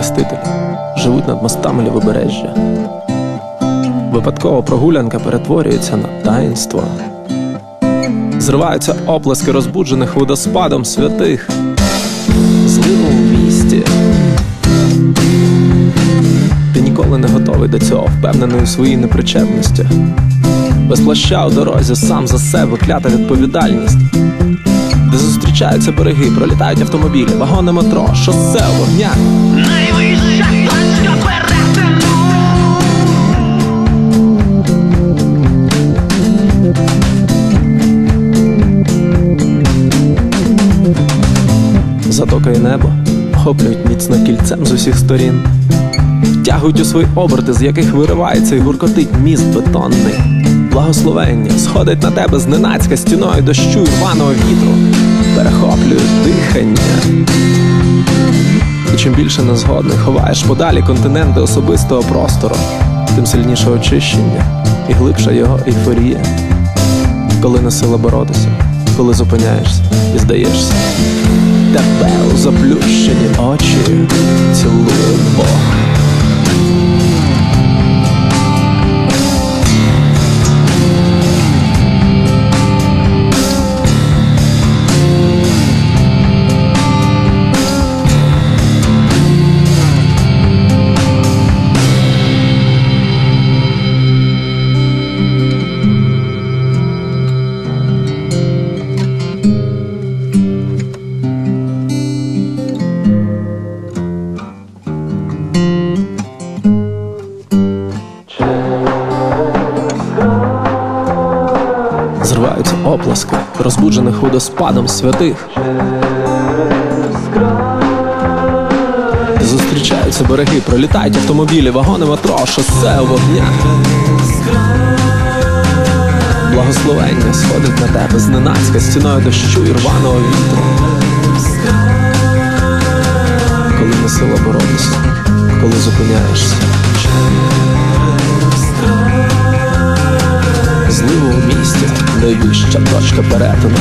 хрестителі живуть над мостами лівобережжя. Випадкова прогулянка перетворюється на таїнство. Зриваються оплески розбуджених водоспадом святих. Зливо у місті. Ти ніколи не готовий до цього, впевнений у своїй непричетності. Без плаща у дорозі сам за себе клята відповідальність. Де зустрічаються береги, пролітають автомобілі, вагони метро, шосе у Затока і небо охоплюють міцно кільцем з усіх сторін, втягують у свої оберти, з яких виривається і гуркотить міст бетонний. Благословення сходить на тебе зненацька стіною дощу і рваного вітру, перехоплюють дихання. І чим більше незгодних ховаєш подалі континенти особистого простору, тим сильніше очищення і глибша його ейфорія. Коли не сила боротися, коли зупиняєшся і здаєшся. Тебе у заплющені очі цілує Бог. Оплески, розбуджених водоспадом святих. Зустрічаються береги, пролітають автомобілі, вагони метро, шосе у вогнях. Благословення сходить на тебе зненацька стіною дощу і рваного вітру. Коли не сила боротися, коли зупиняєшся. Зливо в місті, найвища точка перетину.